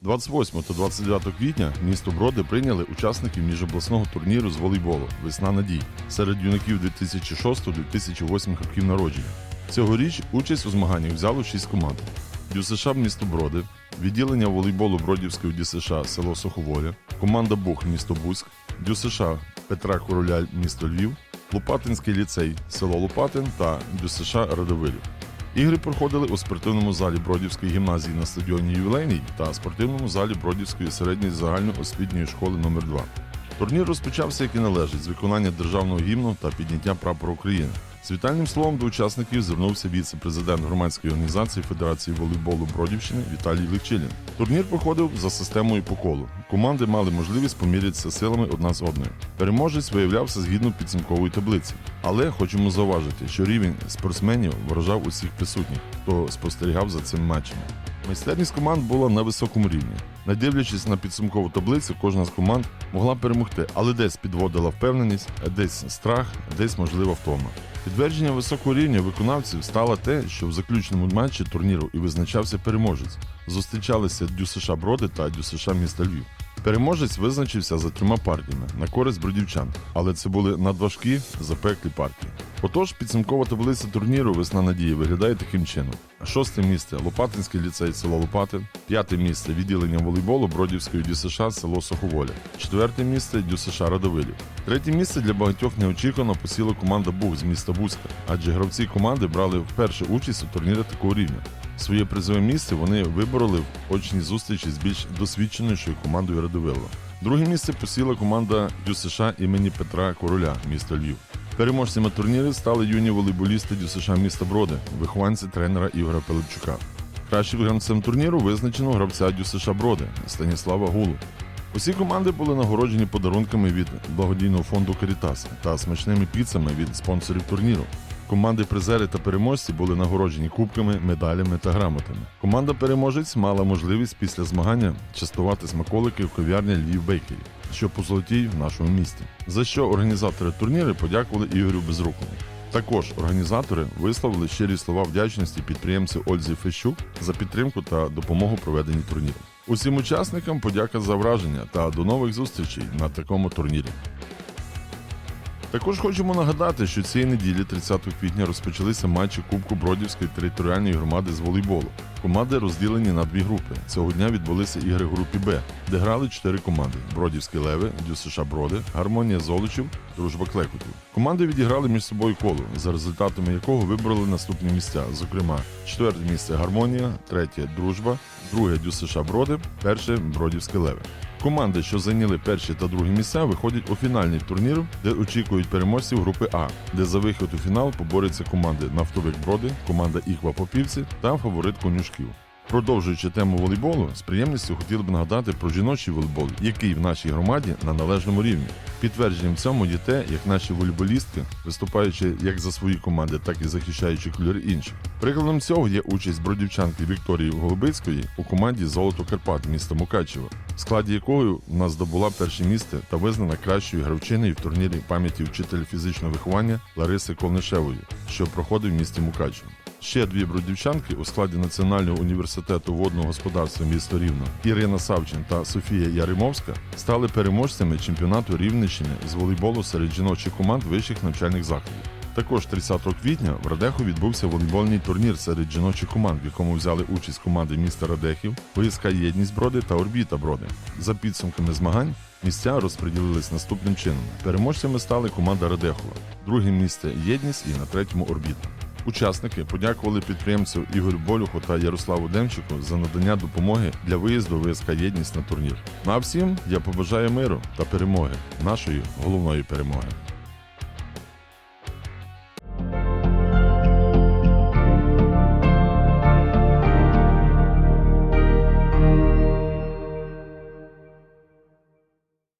28 та 29 квітня місто Броди прийняли учасників міжобласного турніру з волейболу Весна надій серед юнаків 2006-2008 років народження. Цьогоріч участь у змаганнях взяло 6 команд. ДЮСШ місто Броди, відділення волейболу Бродівської ДЮСШ село Суховоля, команда Бух місто Бузьк, ДЮСШ Петра Короля місто Львів, Лопатинський ліцей село Лопатин та ДЮСШ Радовилів. Ігри проходили у спортивному залі Бродівської гімназії на стадіоні Ювілейній та спортивному залі Бродівської середньої загальноосвітньої школи номер 2 Турнір розпочався, як і належить, з виконання державного гімну та підняття прапора України. З вітальним словом до учасників звернувся віце-президент громадської організації Федерації волейболу Бродівщини Віталій Легчилін. Турнір проходив за системою по колу. Команди мали можливість помірятися силами одна з одною. Переможець виявлявся згідно підсумкової таблиці. Але хочемо зауважити, що рівень спортсменів вражав усіх присутніх, хто спостерігав за цим матчем. Майстерність команд була на високому рівні. Не дивлячись на підсумкову таблицю, кожна з команд могла перемогти, але десь підводила впевненість, десь страх, десь можлива втома. Підтвердження високого рівня виконавців стало те, що в заключному матчі турніру і визначався переможець. Зустрічалися ДЮСШ Броди та ДЮСШ міста Львів. Переможець визначився за трьома партіями на користь бродівчан, але це були надважкі запеклі партії. Отож, підсумкова таблиця турніру Весна надії виглядає таким чином: шосте місце Лопатинський ліцей село Лопатин, п'яте місце відділення волейболу Бродівської ДЮСШ село Суховоля, четверте місце ДЮСШ Радовилів. Третє місце для багатьох неочікувано посіла команда Буг з міста Бузька, адже гравці команди брали вперше участь у турнірі такого рівня. Своє призове місце вони вибороли в очній зустрічі з більш досвідченішою командою Радовилова. Друге місце посіла команда ДЮСШ імені Петра Короля, місто Львів. Переможцями турніру стали юні волейболісти ДЮСШ міста Броди, вихованці тренера Ігоря Пилипчука. Кращим гравцем турніру визначено гравця ДЮСШ Броди Станіслава Гулу. Усі команди були нагороджені подарунками від благодійного фонду Карітас та смачними піцами від спонсорів турніру. Команди призери та переможці були нагороджені кубками, медалями та грамотами. Команда переможець мала можливість після змагання частувати смаколики в кав'ярні Львів Бейкері, що по золотій в нашому місті. За що організатори турніру подякували Ігорю Безрукову. Також організатори висловили щирі слова вдячності підприємцю Ользі Фещук за підтримку та допомогу проведенні турніру. Усім учасникам подяка за враження та до нових зустрічей на такому турнірі. Також хочемо нагадати, що цієї неділі, 30 квітня, розпочалися матчі Кубку Бродівської територіальної громади з волейболу. Команди розділені на дві групи. Цього дня відбулися ігри групі Б, де грали чотири команди: Бродівські Леви, ДЮСШ Броди, Гармонія Золочів, Дружба Клекотів. Команди відіграли між собою коло, за результатами якого вибрали наступні місця. Зокрема, четверте місце Гармонія, третє Дружба, друге ДЮСШ Броди, перше Бродівські Леви. Команди, що зайняли перші та другі місця, виходять у фінальний турнір, де очікують переможців групи А, де за вихід у фінал поборються команди Нафтовик Броди, команда Іква Попівці та фаворит Конюшків. Продовжуючи тему волейболу, з приємністю хотіли б нагадати про жіночий волейбол, який в нашій громаді на належному рівні. Підтвердженням цьому є те, як наші волейболістки, виступаючи як за свої команди, так і захищаючи кольори інших. Прикладом цього є участь бродівчанки Вікторії Голубицької у команді Золото Карпат міста Мукачево, в складі якої вона здобула перше місце та визнана кращою гравчиною в турнірі пам'яті вчителя фізичного виховання Лариси Колнишевої, що проходив в місті Мукачево. Ще дві бродівчанки у складі Національного університету водного господарства міста Рівно Ірина Савчин та Софія Яримовська стали переможцями чемпіонату Рівненщини з волейболу серед жіночих команд вищих навчальних закладів. Також 30 квітня в Радеху відбувся волейбольний турнір серед жіночих команд, в якому взяли участь команди міста Радехів, ВСК Єдність Броди та Орбіта Броди. За підсумками змагань місця розподілились наступним чином. Переможцями стали команда Радехова, друге місце Єдність і на третьому Орбіта. Учасники подякували підприємцю Ігорю Болюху та Ярославу Демчику за надання допомоги для виїзду ВСК Єдність на турнір. Ну а всім я побажаю миру та перемоги, нашої головної перемоги.